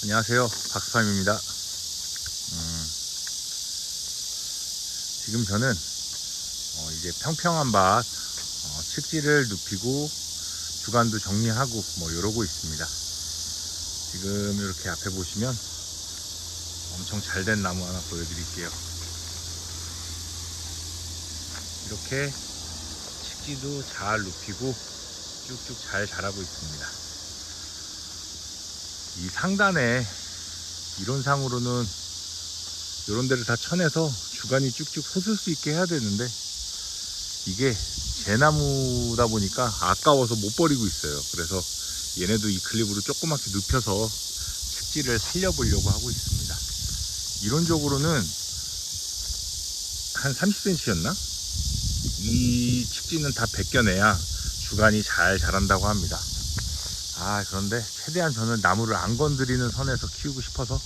안녕하세요. 박수삼입니다. 음, 지금 저는 어, 이제 평평한 밭 어, 칡지를 눕히고 주간도 정리하고 뭐 이러고 있습니다. 지금 이렇게 앞에 보시면 엄청 잘 된 나무 하나 보여드릴게요. 이렇게 칡지도 잘 눕히고 쭉쭉 잘 자라고 있습니다. 이 상단에 이론상으로는 이런 데를 다 쳐내서 주간이 쭉쭉 솟을 수 있게 해야 되는데 이게 제나무다 보니까 아까워서 못 버리고 있어요. 그래서 얘네도 이 클립으로 조그맣게 눕혀서 습지를 살려보려고 하고 있습니다. 이론적으로는 한 30cm였나? 이 칡지는 다 벗겨내야 주간이 잘 자란다고 합니다. 아 그런데 최대한 저는 나무를 안 건드리는 선에서 키우고 싶어서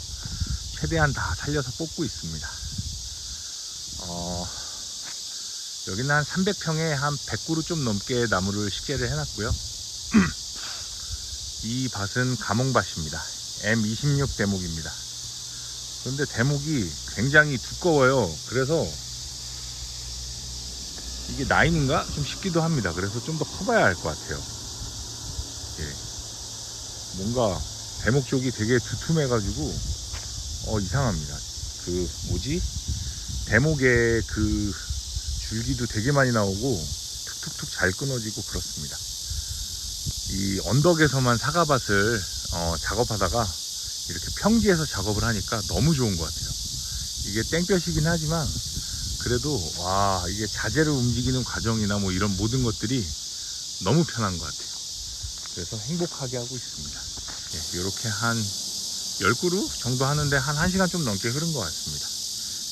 최대한 다 살려서 뽑고 있습니다. 어, 여기는 한 300평에 한 100그루 좀 넘게 나무를 식재를 해놨고요. 이 밭은 가몽밭입니다. M26 대목입니다. 그런데 대목이 굉장히 두꺼워요. 그래서 이게 나인인가? 좀 싶기도 합니다. 그래서 좀 더 커봐야 할 것 같아요. 예. 뭔가 대목 쪽이 되게 두툼해가지고 어 이상합니다. 그 뭐지? 대목에 그 줄기도 되게 많이 나오고 툭툭툭 잘 끊어지고 그렇습니다. 이 언덕에서만 사과밭을 어, 작업하다가 이렇게 평지에서 작업을 하니까 너무 좋은 것 같아요. 이게 땡볕이긴 하지만 그래도 와 이게 자재를 움직이는 과정이나 뭐 이런 모든 것들이 너무 편한 것 같아요. 그래서 행복하게 하고 있습니다. 예, 이렇게 한 10그루 정도 하는데 한 1시간 좀 넘게 흐른 것 같습니다.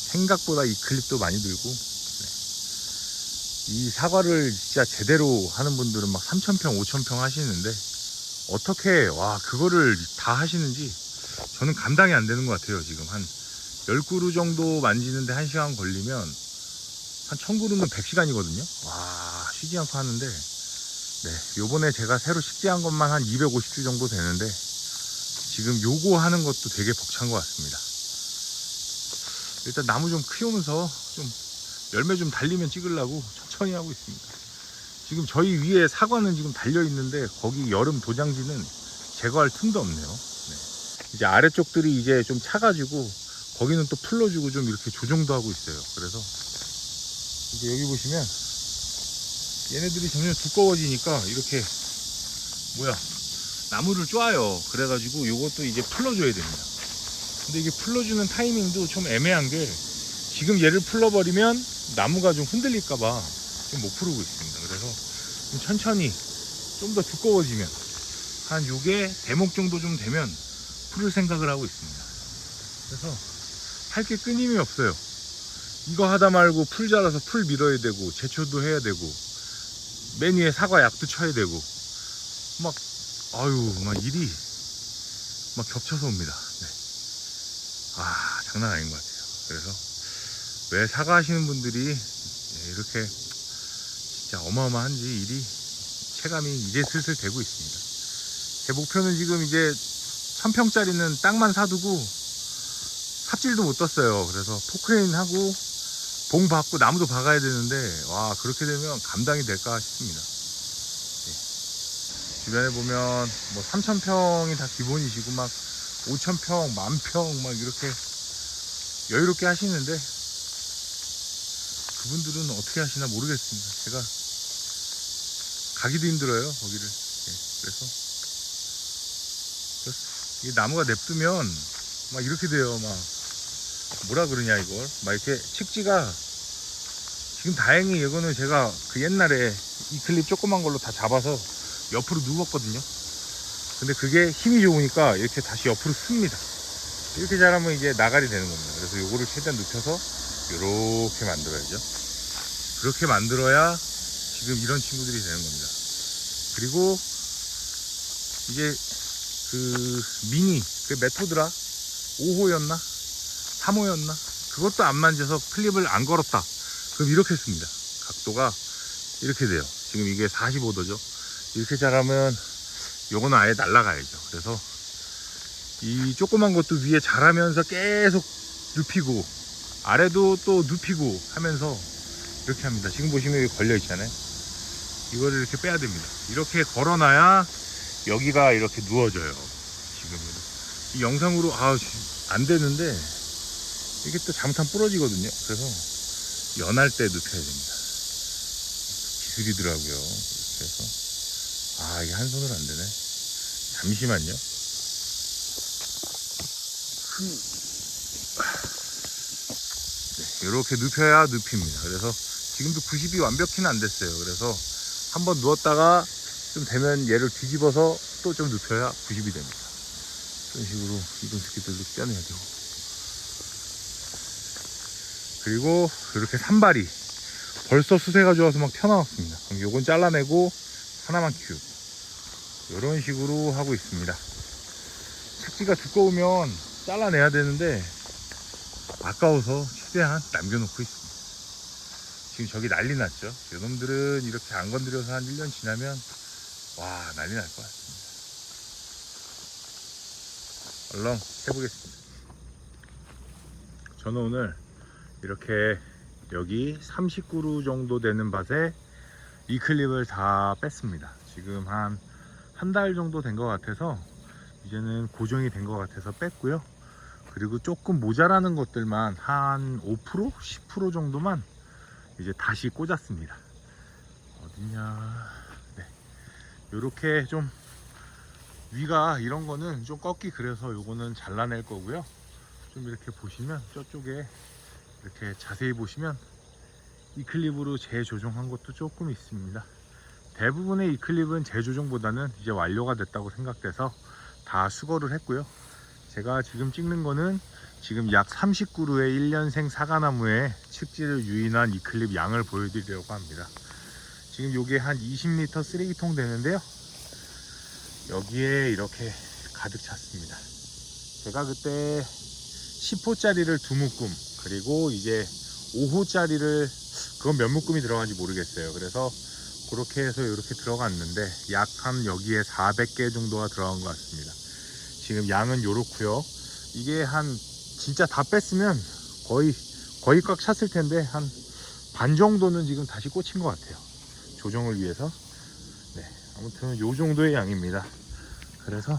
생각보다 이 클립도 많이 들고 네. 이 사과를 진짜 제대로 하는 분들은 막 3,000평, 5,000평 하시는데 어떻게 와 그거를 다 하시는지 저는 감당이 안 되는 것 같아요. 지금 한 10그루 정도 만지는데 1시간 걸리면 한 1000그루면 100시간이거든요. 와 쉬지 않고 하는데 네, 요번에 제가 새로 식재한 것만 한 250주 정도 되는데 지금 요거 하는 것도 되게 벅찬 것 같습니다. 일단 나무 좀 키우면서 좀 열매 좀 달리면 찍으려고 천천히 하고 있습니다. 지금 저희 위에 사과는 지금 달려 있는데 거기 여름 도장지는 제거할 틈도 없네요. 네. 이제 아래쪽들이 이제 좀 차가지고 거기는 또 풀러주고 좀 이렇게 조정도 하고 있어요. 그래서 이제 여기 보시면 얘네들이 점점 두꺼워지니까 이렇게 뭐야 나무를 쪼아요. 그래가지고 요것도 이제 풀러줘야 됩니다. 근데 이게 풀러주는 타이밍도 좀 애매한 게 지금 얘를 풀러버리면 나무가 좀 흔들릴까봐 좀 못 풀고 있습니다. 그래서 좀 천천히 좀 더 두꺼워지면 한 요게 대목 정도 좀 되면 풀을 생각을 하고 있습니다. 그래서 할 게 끊임이 없어요. 이거 하다 말고 풀 자라서 풀 밀어야 되고 제초도 해야 되고 맨 위에 사과 약도 쳐야 되고 막 아유 막 일이 막 겹쳐서 옵니다. 네. 아 장난 아닌 것 같아요. 그래서 왜 사과 하시는 분들이 네, 이렇게 진짜 어마어마한지 일이 체감이 이제 슬슬 되고 있습니다. 제 목표는 지금 이제 천평짜리는 땅만 사두고 삽질도 못 떴어요. 그래서 포크레인 하고 봉 받고 나무도 박아야 되는데 와 그렇게 되면 감당이 될까 싶습니다. 예. 주변에 보면 뭐 3,000평이 다 기본이시고 막 5,000평, 만평 막 이렇게 여유롭게 하시는데 그분들은 어떻게 하시나 모르겠습니다. 제가 가기도 힘들어요 거기를. 예. 그래서 이 나무가 냅두면 막 이렇게 돼요 막. 뭐라 그러냐 이걸? 막 이렇게 칡지가 지금 다행히 이거는 제가 그 옛날에 이 클립 조그만 걸로 다 잡아서 옆으로 누웠거든요. 근데 그게 힘이 좋으니까 이렇게 다시 옆으로 씁니다. 이렇게 잘하면 이제 나갈이 되는 겁니다. 그래서 요거를 최대한 눕혀서 이렇게 만들어야죠. 그렇게 만들어야 지금 이런 친구들이 되는 겁니다. 그리고 이제 그 미니 그 메토드라 5호였나 3호였나? 그것도 안 만져서 클립을 안 걸었다. 그럼 이렇게 씁니다. 각도가 이렇게 돼요. 지금 이게 45도죠. 이렇게 자라면 요거는 아예 날라가야죠. 그래서 이 조그만 것도 위에 자라면서 계속 눕히고 아래도 또 눕히고 하면서 이렇게 합니다. 지금 보시면 여기 걸려 있잖아요. 이거를 이렇게 빼야 됩니다. 이렇게 걸어놔야 여기가 이렇게 누워져요. 지금 이 영상으로 아 안 되는데 이게 또 잘못하면 부러지거든요. 그래서 연할 때 눕혀야 됩니다. 기술이더라고요. 그래서 아 이게 한 손으로 안 되네. 잠시만요. 네, 이렇게 눕혀야 눕힙니다. 그래서 지금도 90이 완벽히는 안 됐어요. 그래서 한번 누웠다가 좀 되면 얘를 뒤집어서 또 좀 눕혀야 90이 됩니다. 이런 식으로 이동 새끼들도 떼내야 되고. 그리고 이렇게 산발이 벌써 수세가 좋아서 막 튀어나왔습니다. 그럼 요건 잘라내고 하나만 키우고 이런 식으로 하고 있습니다. 착지가 두꺼우면 잘라내야 되는데 아까워서 최대한 남겨놓고 있습니다. 지금 저기 난리 났죠. 요놈들은 이렇게 안 건드려서 한 1년 지나면 와 난리 날 것 같습니다. 얼렁 해보겠습니다. 저는 오늘 이렇게 여기 39루 정도 되는 밭에 이 클립을 다 뺐습니다. 지금 한 한 달 정도 된 것 같아서 이제는 고정이 된 것 같아서 뺐고요. 그리고 조금 모자라는 것들만 한 5% 10% 정도만 이제 다시 꽂았습니다. 어딨냐? 네. 요렇게 좀 위가 이런 거는 좀 꺾기 그래서 요거는 잘라낼 거고요. 좀 이렇게 보시면 저쪽에 이렇게 자세히 보시면 이 클립으로 재조정한 것도 조금 있습니다. 대부분의 이 클립은 재조정보다는 이제 완료가 됐다고 생각돼서 다 수거를 했고요. 제가 지금 찍는 거는 지금 약 39루의 1년생 사과나무에 측지를 유인한 이 클립 양을 보여드리려고 합니다. 지금 요게 한 20리터 쓰레기통 되는데요. 여기에 이렇게 가득 찼습니다. 제가 그때 10호짜리를 두 묶음 그리고 이제 5호짜리를 그건 몇 묶음이 들어간지 모르겠어요. 그래서 그렇게 해서 이렇게 들어갔는데 약 한 여기에 400개 정도가 들어간 것 같습니다. 지금 양은 요렇고요. 이게 한 진짜 다 뺐으면 거의 거의 꽉 찼을 텐데 한 반 정도는 지금 다시 꽂힌 것 같아요. 조정을 위해서. 네, 아무튼 요 정도의 양입니다. 그래서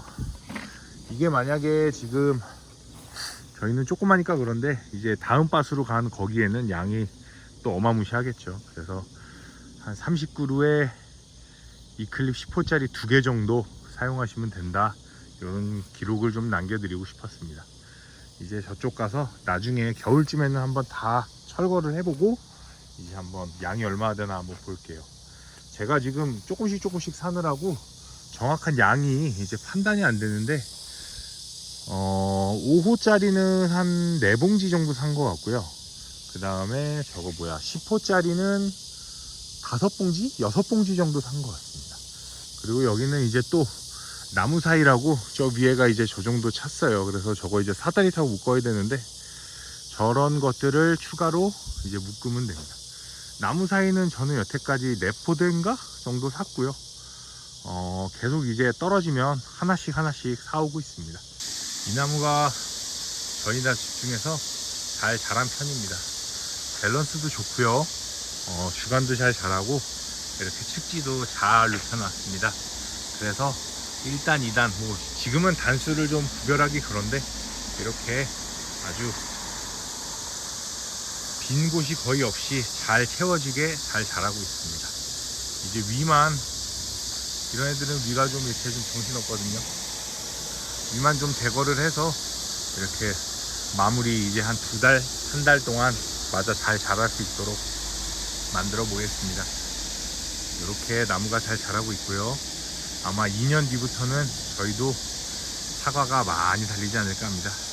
이게 만약에 지금 저희는 조그마니까 그런데 이제 다음 밭으로 가는 거기에는 양이 또 어마무시하겠죠. 그래서 한 39루에 이 클립 10호짜리 두 개 정도 사용하시면 된다. 이런 기록을 좀 남겨드리고 싶었습니다. 이제 저쪽 가서 나중에 겨울쯤에는 한번 다 철거를 해보고 이제 한번 양이 얼마나 되나 한번 볼게요. 제가 지금 조금씩 조금씩 사느라고 정확한 양이 이제 판단이 안 되는데 어 5호짜리는 한 4봉지 정도 산 것 같고요. 그 다음에 저거 뭐야 10호짜리는 5봉지? 6봉지 정도 산 것 같습니다. 그리고 여기는 이제 또 나무 사이라고 저 위에가 이제 저 정도 찼어요. 그래서 저거 이제 사다리 타고 묶어야 되는데 저런 것들을 추가로 이제 묶으면 됩니다. 나무 사이는 저는 여태까지 네포대인가 정도 샀고요. 어, 계속 이제 떨어지면 하나씩 하나씩 사오고 있습니다. 이 나무가 전이 다 집중해서 잘 자란 편입니다. 밸런스도 좋고요. 어, 주간도 잘 자라고 이렇게 측지도 잘 눕혀놨습니다. 그래서 1단, 2단, 뭐 지금은 단수를 좀 구별하기 그런데 이렇게 아주 빈 곳이 거의 없이 잘 채워지게 잘 자라고 있습니다. 이제 위만 이런 애들은 위가 좀 이렇게 좀 정신없거든요. 위만 좀 제거를 해서 이렇게 마무리 이제 한 두 달, 한 달 동안 마저 잘 자랄 수 있도록 만들어 보겠습니다. 이렇게 나무가 잘 자라고 있고요. 아마 2년 뒤부터는 저희도 사과가 많이 달리지 않을까 합니다.